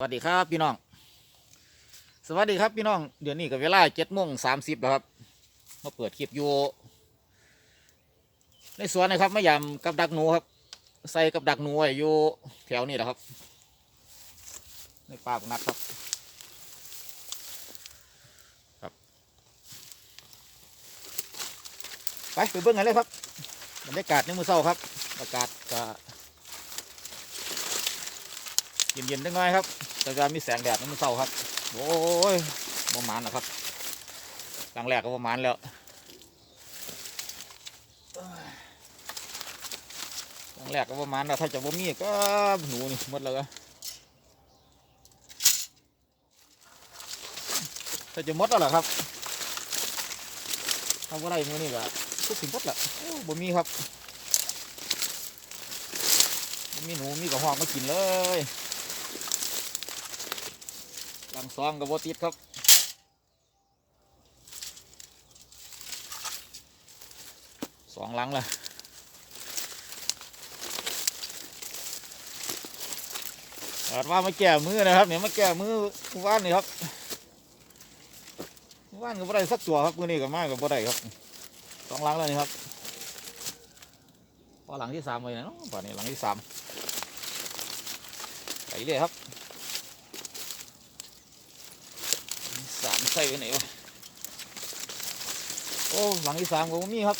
สวัสดีครับพี่น้อง สวัสดีครับพี่น้อง เดี๋ยวนี้กับเวลาเจ็ดโมงสามสิบแล้วครับ มาเปิดคลิปอยู่ในสวนนะครับมายำกับดักหนูครับ ใส่กับดักหนูไว้อยู่แถวนี้แหละครับ ในป่าพนักครับ ครับ ไปไปเบิ่งกันเลยครับบรรยากาศในมือเศร้าครับ อากาศก็ เย็นๆจังน้อยครับแต่จะมีแสงแดดในมือเศร้าครับ โอ้ยประมาณนะครับครั้งแรกก็ประมาณแล้วครั้งแรกก็ประมาณแล้วถ้าจะบ่มีก็หนูนี่หมดแล้วก็ถ้าจะหมดแล้วเหรอครับทำอะไรมือนี่ก็ทุกสิ่งหมดแหละโอ้บ่มีครับมีหนูมีกระหองมากินเลย ลังซองกับโบติดครับสองหลังเลยอาจว่ามาแก้มือนะครับเนี่ยมาแก้มือว่านนี่ครับว่านก็บ่ได้สักตัวครับมือนี้ก็มาก็บ่ได้ครับสองหลังแล้วนี่ครับพอหลังที่สามไปนะเนะป่านนี้หลังที่สามไปเลยครับ ใส่ไปไหนวะโอ้หลังที่สามก็บ่มีครับ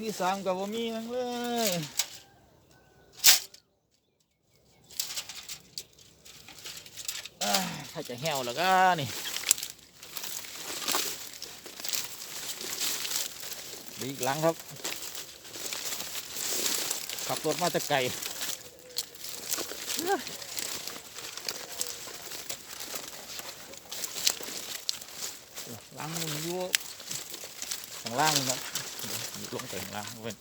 มีสามกับบ่มีหยังเลยอ้ายถ้าจะแห้วแล้วก็นี่ดีอีกหลังครับ ขับรถมาจะไกล หลังมันอยู่ข้างล่างนี่ครับลงไปข้างล่างเป็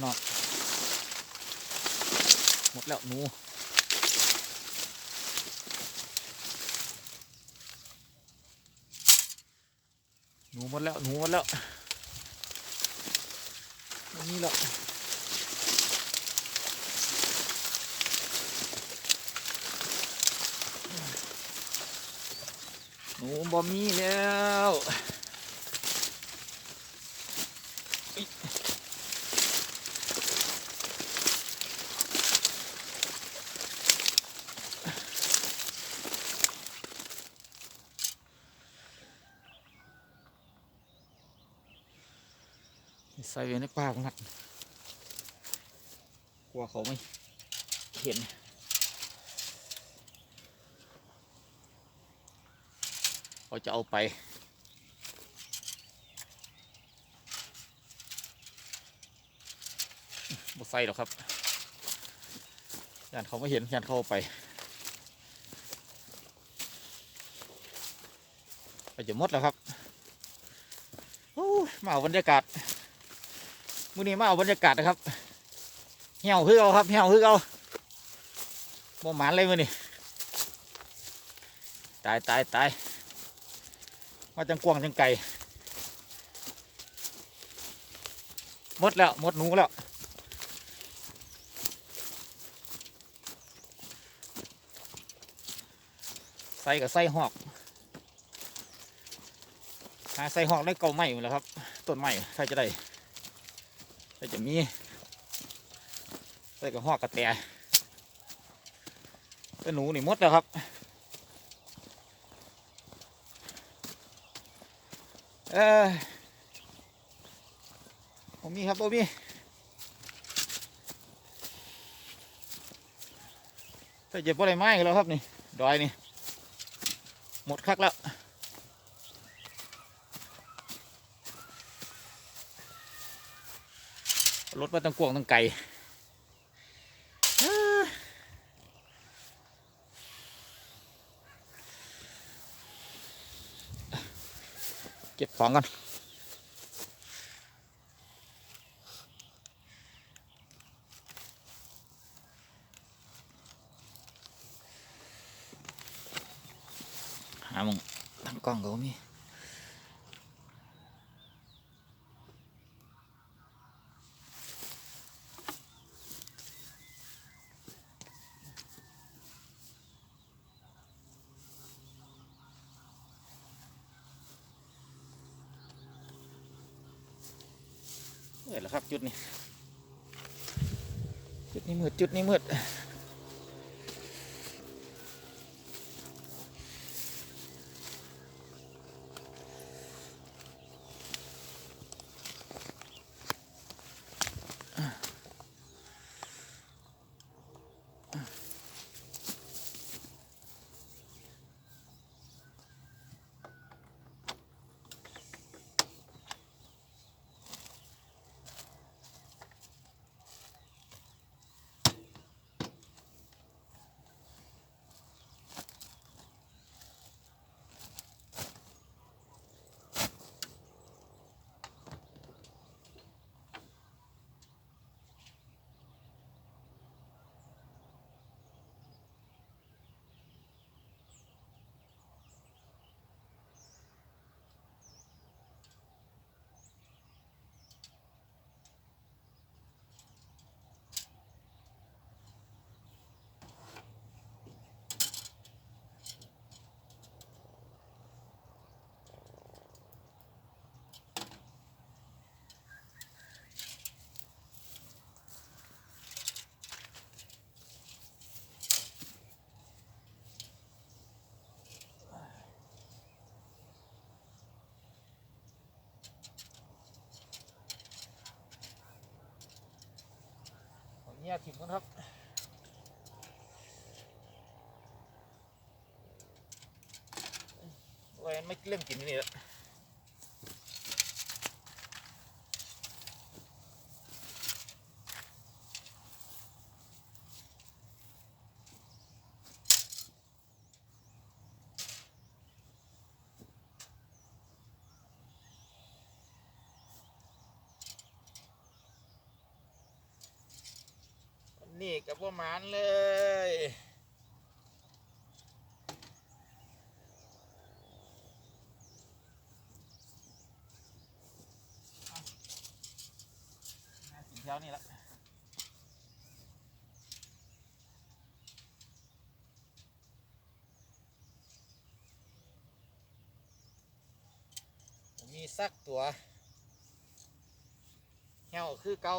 พี่น้องหมดแล้วหนูหนูหมดแล้วหนูหมดแล้วไม่มีแล้วหนูบ่มีแล้ว ใส่ไว้ในปากนัดกลัวเขาไม่เห็นเขาจะเอาไปบ่ใส่หรอกครับยานเขาไม่เห็นยานเขาเอาไปก็จะมดแล้วครับมาเอาบรรยากาศ มื้อนี้มาเอาบรรยากาศนะครับเหี่ยวคือเอาครับเหี่ยวคือเอาบ่หมานเลยมื้อนี้ตายตายตายมาจังกวางจังไก่หมดแล้วหมดหนูแล้วใส่กับใส่หอกหาใส่หอกได้เก่าไม้หมดแล้วครับต้นไม้ใส่จะได้ ก็จะมีใส่กับหอกกระแตก็หนูนี่มดแล้วครับเออผมมีครับผมมีถ้าเจ็บอะไรไม้กันแล้วครับนี่ ดอยนี่ หมดคักแล้ว รถมาตั้งกวงตั้งไกลเก็บของกันหามองตั้งกล้องก็มี มืดแล้วครับจุดนี้ จุดนี้มืดจุดนี้มืด ขออนุญาตถิ่มกันครับโอ้ไม่เริ่มกินนี่แหละ นี่กับว่ามานเลยสินเช้านี่ละมีสักตัวเหี่ยวคือเกา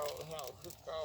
เหี่าเห่าคือเก่า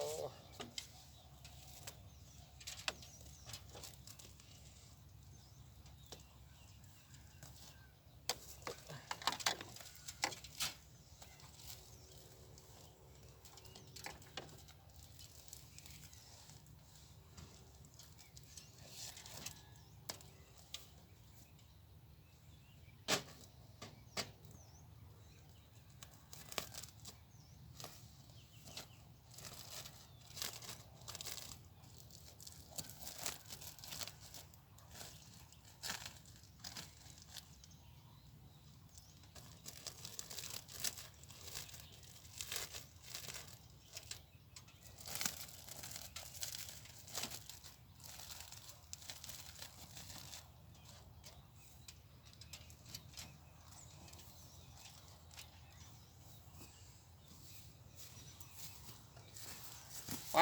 ไป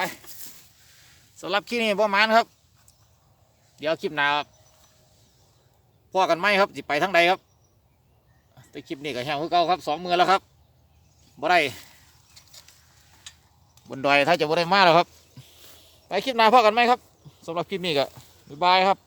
สำหรับคลิปนี้ประมาณครับ เดี๋ยวคลิปหน้าพ่อกันไหมครับสิไปทั้งใดครับ แต่คลิปนี้ก็แห้งคือเก่าครับสองมือแล้วครับบ่ได้บนดอยถ้าจะบ่ได้มาแล้วครับ ไปคลิปหน้าพ่อกันไหมครับสำหรับคลิปนี้ก็บ๊ายบายครับ